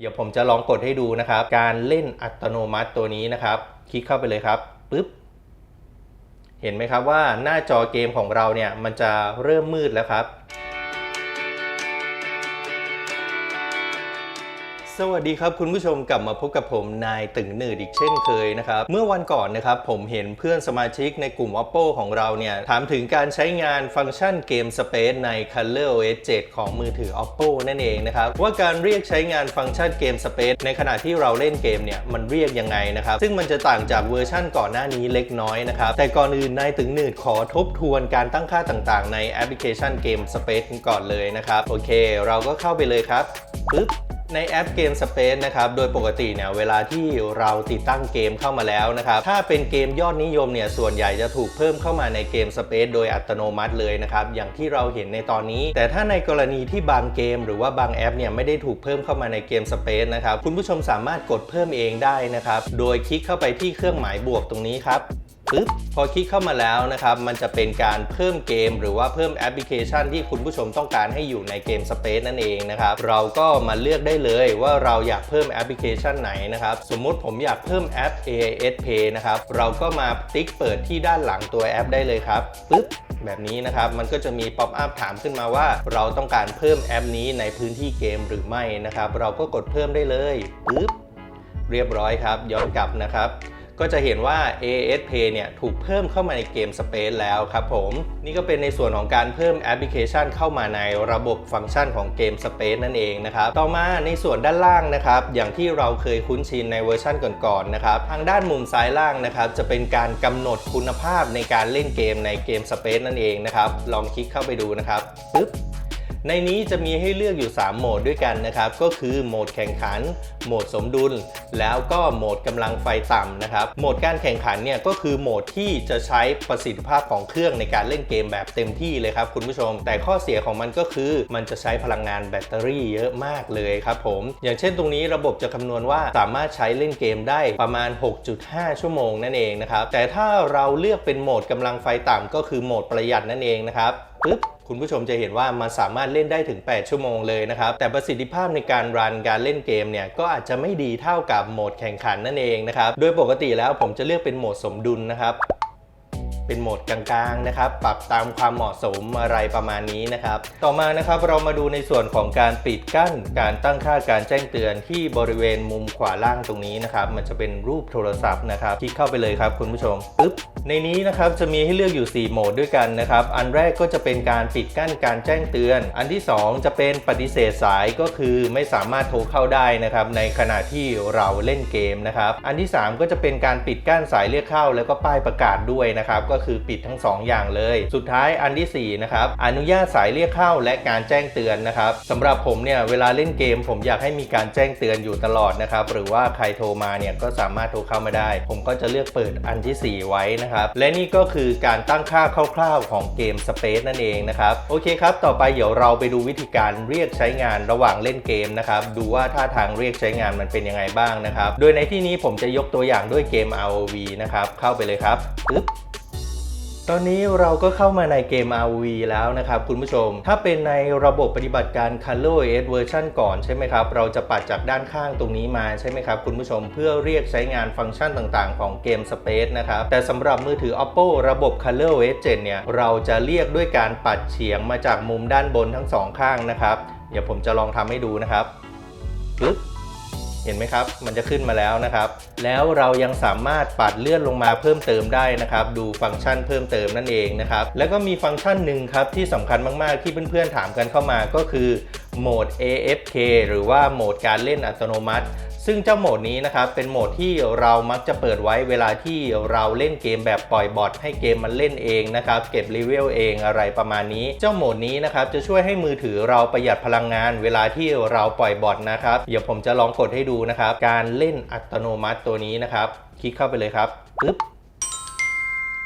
เดี๋ยวผมจะลองกดให้ดูนะครับ การเล่นอัตโนมัติตัวนี้นะครับ คลิกเข้าไปเลยครับปึ๊บเห็นไหมครับว่าหน้าจอเกมของเราเนี่ยมันจะเริ่มมืดแล้วครับ สวัสดีครับคุณผู้ชมกลับมาพบกับผมนายตึงหนืดอีกเช่นเคยนะครับ เมื่อวันก่อนนะครับผมเห็นเพื่อนสมาชิกในกลุ่ม Oppo ของเราเนี่ยถามถึงการใช้งานฟังก์ชันเกม Space ใน Color OS 7 ของมือถือ Oppo นั่นเองนะครับ ว่าการเรียกใช้งานฟังก์ชันเกม Space ในขณะที่เราเล่นเกมเนี่ยมันเรียกยังไงนะครับ ซึ่งมันจะต่างจากเวอร์ชั่นก่อนหน้านี้เล็กน้อยนะครับแต่ก่อนอื่นนายตึงหนืดขอทบทวนการตั้งค่าต่างๆ ในแอปพลิเคชันเกม Space ก่อนเลยนะครับโอเค เราก็เข้าไปเลยครับปึ๊บ ในแอปเกม Space นะครับ โดยปกติเนี่ยเวลาที่เราติดตั้งเกมเข้ามาแล้วนะครับ ถ้าเป็นเกมยอดนิยมเนี่ยส่วนใหญ่จะถูกเพิ่มเข้ามาในเกม Space โดยอัตโนมัติเลยนะครับ อย่างที่เราเห็นในตอนนี้ แต่ถ้าในกรณีที่บางเกม หรือว่าบางแอปเนี่ยไม่ได้ถูกเพิ่มเข้ามาในเกม Space นะครับ คุณผู้ชมสามารถกดเพิ่มเองได้นะครับ โดยคลิกเข้าไปที่เครื่องหมายบวกตรงนี้ครับ ปึ๊บพอคลิกเข้ามาแล้วนะครับ มันจะเป็นการเพิ่มเกม หรือว่าเพิ่มแอปพลิเคชันที่คุณผู้ชมต้องการให้อยู่ในเกม Space นั่นเองนะครับ เราก็มาเลือกได้เลยว่าเราอยากเพิ่มแอปพลิเคชันไหนนะครับ สมมุติผมอยากเพิ่มแอป AIS Pay นะครับ เราก็มาติ๊กเปิดที่ด้านหลังตัวแอปได้เลยครับปึ๊บแบบนี้นะครับ มันก็จะมีป๊อปอัพถามขึ้นมาว่า เราต้องการเพิ่มแอปนี้ในพื้นที่เกมหรือไม่นะครับ เราก็กดเพิ่มได้เลยปึ๊บเรียบร้อยครับ ย้อนกลับนะครับ ก็จะเห็นว่า AS Pay เนี่ยถูกเพิ่มเข้ามาในเกม Space แล้วครับผม นี่ก็เป็นในส่วนของการเพิ่มแอปพลิเคชันเข้ามาในระบบฟังก์ชันของเกม Space นั่นเองนะครับ ต่อมาในส่วนด้านล่างนะครับ อย่างที่เราเคยคุ้นชินในเวอร์ชันก่อนๆนะครับ ทางด้านมุมซ้ายล่างนะครับ จะเป็นการกำหนดคุณภาพในการเล่นเกมในเกม Space นั่นเองนะครับ ลองคลิกเข้าไปดูนะครับปึ๊บ ในนี้จะมีให้เลือกอยู่ 3 โหมดด้วยกันนะครับ ก็คือโหมดแข่งขัน โหมดสมดุล แล้วก็โหมดกำลังไฟต่ำนะครับ โหมดการแข่งขันเนี่ยก็คือโหมดที่จะใช้ประสิทธิภาพของเครื่องในการเล่นเกมแบบเต็มที่เลยครับคุณผู้ชม แต่ข้อเสียของมันก็คือ มันจะใช้พลังงานแบตเตอรี่เยอะมากเลยครับผม อย่างเช่นตรงนี้ระบบจะคำนวณว่าสามารถใช้เล่นเกมได้ประมาณ 6.5 ชั่วโมงนั่นเองนะครับ แต่ถ้าเราเลือกเป็นโหมดกำลังไฟต่ำก็คือโหมดประหยัดนั่นเองนะครับ ปึ๊บคุณผู้ชมจะเห็นว่ามันสามารถเล่นได้ถึง 8 ชั่วโมงเลยนะครับ แต่ประสิทธิภาพในการรันการเล่นเกมเนี่ยก็อาจจะไม่ดีเท่ากับโหมดแข่งขันนั่นเองนะครับ โดยปกติแล้วผมจะเลือกเป็นโหมดสมดุลนะครับ เป็นโหมดกลางๆนะครับ ปรับตามความเหมาะสมอะไรประมาณนี้นะครับ ต่อมานะครับเรามาดูในส่วนของการปิดกั้น การตั้งค่าการแจ้งเตือนที่บริเวณมุมขวาล่างตรงนี้นะครับ มันจะเป็นรูปโทรศัพท์นะครับ คลิกเข้าไปเลยครับคุณผู้ชมปึ๊บในนี้นะครับจะมีให้เลือกอยู่ 4 โหมดด้วยกันนะครับ อันแรกก็จะเป็นการปิดกั้นการแจ้งเตือน อันที่ 2 จะเป็นปฏิเสธสายก็คือไม่สามารถโทรเข้าได้นะครับในขณะที่เราเล่นเกมนะครับ อันที่ 3 ก็จะเป็นการปิดกั้นสายเรียกเข้า แล้วก็ป้ายประกาศด้วยนะครับก็คือปิดทั้ง 2 อย่างเลย สุดท้ายอันทีสี่ 4 นะครับ อนุญาตสายเรียกเข้าและการแจ้งเตือนนะครับสำหรับผมเนี่ยเวลาเล่นเกม ผมอยากให้มีการแจ้งเตือนอยู่ตลอดนะครับหรือว่าใครโทรมาเนี่ยก็สามารถโทรเข้ามาได้ ผมก็จะเลือกเปิดอันทีสี่ 4 ไว้นะครับและนี่ก็คือการตั้งค่าคร่าวๆ ของเกม Space นั่นเองนะครับโอเคครับต่อไปเดี๋ยวเราไปดูวิธีการเรียกใช้งานระหว่างเล่นเกมนะครับดูว่าท่าทางเรียกใช้งานมันเป็นยังไงบ้างนะครับโดยในที่นี้ผมจะยกตัวอย่างด้วยเกม ROV นะครับเข้าไปเลยครับปึ๊บ ตอนนี้เราก็เข้ามาในเกม ROV แล้วนะครับคุณผู้ชม ถ้าเป็นในระบบปฏิบัติการ Color OS เวอร์ชันก่อนใช่ไหมครับ เราจะปัดจากด้านข้างตรงนี้มาใช่ไหมครับคุณผู้ชมเพื่อเรียกใช้งานฟังก์ชันต่างๆ ของเกม Space นะครับ แต่สำหรับมือถือ Oppo ระบบ Color OS 7 เนี่ย เราจะเรียกด้วยการปัดเฉียงมาจากมุมด้านบนทั้งสองข้างนะครับ เดี๋ยวผมจะลองทำให้ดูนะครับปึ๊บ เห็นไหมครับ มันจะขึ้นมาแล้วนะครับ แล้วเรายังสามารถปัดเลื่อนลงมาเพิ่มเติมได้นะครับ ดูฟังก์ชันเพิ่มเติมนั่นเองนะครับ แล้วก็มีฟังก์ชันหนึ่งครับที่สำคัญมากๆที่เพื่อนๆถามกันเข้ามาก็คือ โหมด AFK หรือว่าโหมดการเล่นอัตโนมัติ ซึ่งเจ้าโหมดนี้นะครับเป็นโหมดที่เรามักจะเปิดไว้เวลาที่เราเล่นเกมแบบปล่อยบอทให้เกมมันเล่นเองนะครับเก็บรีเวลเองอะไรประมาณนี้ เจ้าโหมดนี้นะครับจะช่วยให้มือถือเราประหยัดพลังงาน เวลาที่เราปล่อยบอทนะครับเดี๋ยวผมจะลองกดให้ดูนะครับการเล่นอัตโนมัติตัวนี้นะครับ คลิกเข้าไปเลยครับปึ๊บ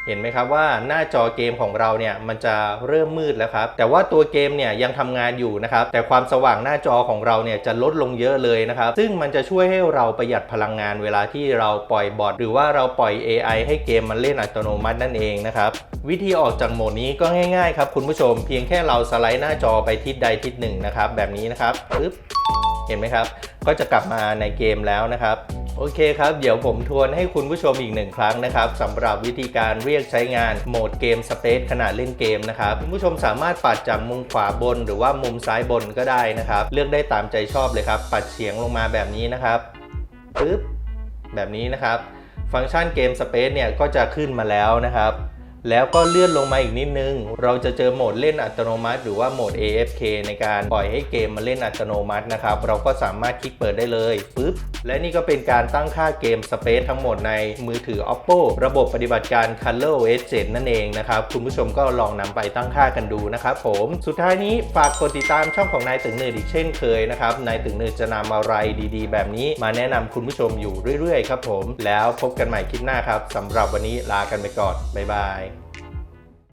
เห็นไหมครับว่าหน้าจอเกมของเราเนี่ยมันจะเริ่มมืดแล้วครับ แต่ว่าตัวเกมเนี่ยยังทำงานอยู่นะครับ แต่ความสว่างหน้าจอของเราเนี่ยจะลดลงเยอะเลยนะครับ ซึ่งมันจะช่วยให้เราประหยัดพลังงานเวลาที่เราปล่อยบอทหรือว่าเราปล่อย AI ให้เกมมันเล่นอัตโนมัตินั่นเองนะครับ วิธีออกจากโหมดนี้ก็ง่ายๆครับคุณผู้ชมเพียงแค่เราสไลด์หน้าจอไปทิศใดทิศหนึ่งนะครับแบบนี้นะครับปึ๊บเห็นไหมครับ ก็จะกลับมาในเกมแล้วนะครับ โอเคครับ เดี๋ยวผมทวนให้คุณผู้ชมอีกหนึ่งครั้งนะครับสำหรับวิธีการเรียกใช้งานโหมดเกมสเปซขณะเล่นเกมนะครับ คุณผู้ชมสามารถปัดจากมุมขวาบน หรือว่ามุมซ้ายบนก็ได้นะครับ เลือกได้ตามใจชอบเลยครับ ปัดเฉียงลงมาแบบนี้นะครับปึ๊บแบบนี้นะครับ ฟังก์ชันเกมสเปซเนี่ยก็จะขึ้นมาแล้วนะครับ แล้วก็เลื่อนลงมาอีกนิดนึง เราจะเจอโหมดเล่นอัตโนมัติ หรือว่าโหมด AFK ในการปล่อยให้เกมมาเล่นอัตโนมัตินะครับ เราก็สามารถคลิกเปิดได้เลยปึ๊บ และนี่ก็เป็นการตั้งค่าเกม Space ทั้งหมดในมือถือ Oppo ระบบปฏิบัติการ ColorOS 7นั่นเองนะครับ คุณผู้ชมก็ลองนำไปตั้งค่ากันดูนะครับผม สุดท้ายนี้ฝากกดติดตามช่องของนายตึงเนิร์ดอีกเช่นเคยนะครับ นายตึงเนิร์ดจะนำอะไรดีๆ แบบนี้มาแนะนำคุณผู้ชมอยู่เรื่อยๆ ครับผม แล้วพบกันใหม่คลิปหน้าครับสำหรับวันนี้ลากันไปก่อนบ๊ายบาย